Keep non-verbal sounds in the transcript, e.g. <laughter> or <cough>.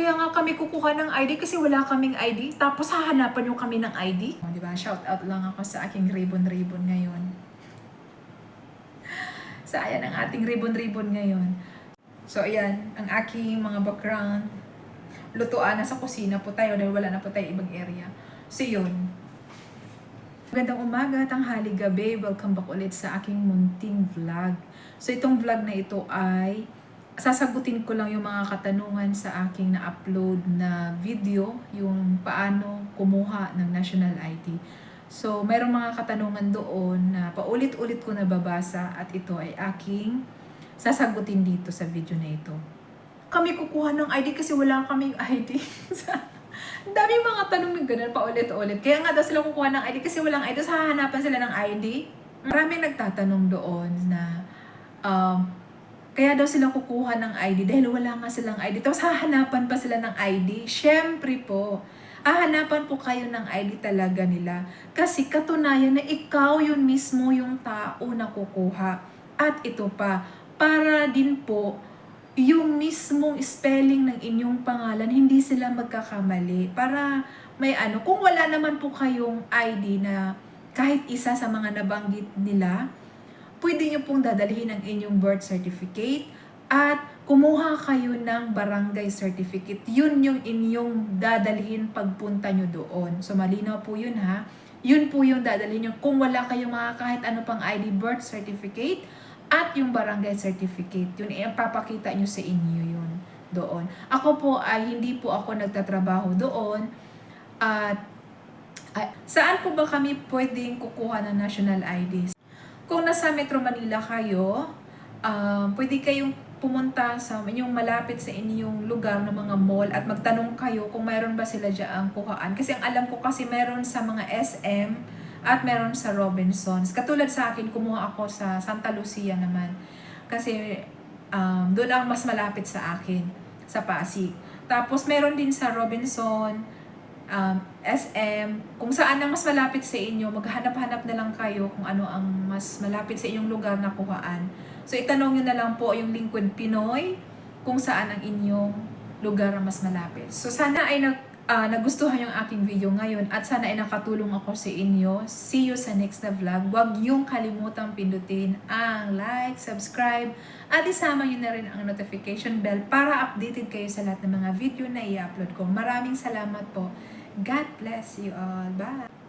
Kaya nga kami kukuha ng ID kasi wala kaming ID. Tapos hahanapan nyo kami ng ID. Oh, di ba? Shout out lang ako sa aking ribbon-ribbon ngayon. <laughs> Sa ayan ang ating ribbon-ribbon ngayon. So, ayan, ang aking mga background. Lutuan na sa kusina po tayo dahil wala na po tayo ibang area. So, yun. Magandang umaga, tanghali, gabi. Welcome back ulit sa aking munting vlog. So, itong vlog na ito ay sasagutin ko lang yung mga katanungan sa aking na-upload na video, yung paano kumuha ng National ID. So, mayroong mga katanungan doon na paulit-ulit ko nababasa at ito ay aking sasagutin dito sa video na ito. Kami kukuha ng ID kasi wala kaming <laughs> ID. Daming mga tanong na ganun paulit-ulit. Kaya nga daw sila kukuha ng ID kasi walang ID. Tapos hahanapan sila ng ID. Maraming nagtatanong doon na um, kaya daw sila kukuha ng ID dahil wala nga silang ID. Tapos hahanapan pa sila ng ID. Siyempre po, hahanapan po kayo ng ID talaga nila. Kasi katunayan na ikaw yun mismo yung tao na kukuha. At ito pa, para din po yung mismong spelling ng inyong pangalan, hindi sila magkakamali. Para may ano, kung wala naman po kayong ID na kahit isa sa mga nabanggit nila, pwede nyo pong dadalhin ang inyong birth certificate at kumuha kayo ng barangay certificate. Yun yung inyong dadalhin pagpunta nyo doon. So malinaw po yun ha. Yun po yung dadalhin nyo. Kung wala kayong mga kahit ano pang ID birth certificate at yung barangay certificate, yun ipapakita nyo sa inyo yun doon. Ako po ay hindi po ako nagtatrabaho doon at ay, saan po ba kami pwedeng kukuha ng national ID? Kung nasa Metro Manila kayo, um, pwede kayong pumunta sa inyong malapit sa inyong lugar ng mga mall at magtanong kayo kung mayroon ba sila dyan kuhaan. Kasi ang alam ko kasi meron sa mga SM at meron sa Robinsons. Katulad sa akin, kumuha ako sa Santa Lucia naman. Kasi um, doon ang mas malapit sa akin, sa Pasig. Tapos meron din sa Robinson, um, SM, kung saan ang mas malapit sa inyo, maghanap-hanap na lang kayo kung ano ang mas malapit sa inyong lugar na kuhaan. So itanong nyo na lang po yung Lingkod Pinoy kung saan ang inyong lugar ang mas malapit. So sana ay nag, ah, nagustuhan yung aking video ngayon at sana ay nakatulong ako sa inyo. See you sa next na vlog. Huwag yung kalimutang pindutin ang like, subscribe, at isama nyo na rin ang notification bell para updated kayo sa lahat ng mga video na i-upload ko. Maraming salamat po. God bless you all. Bye!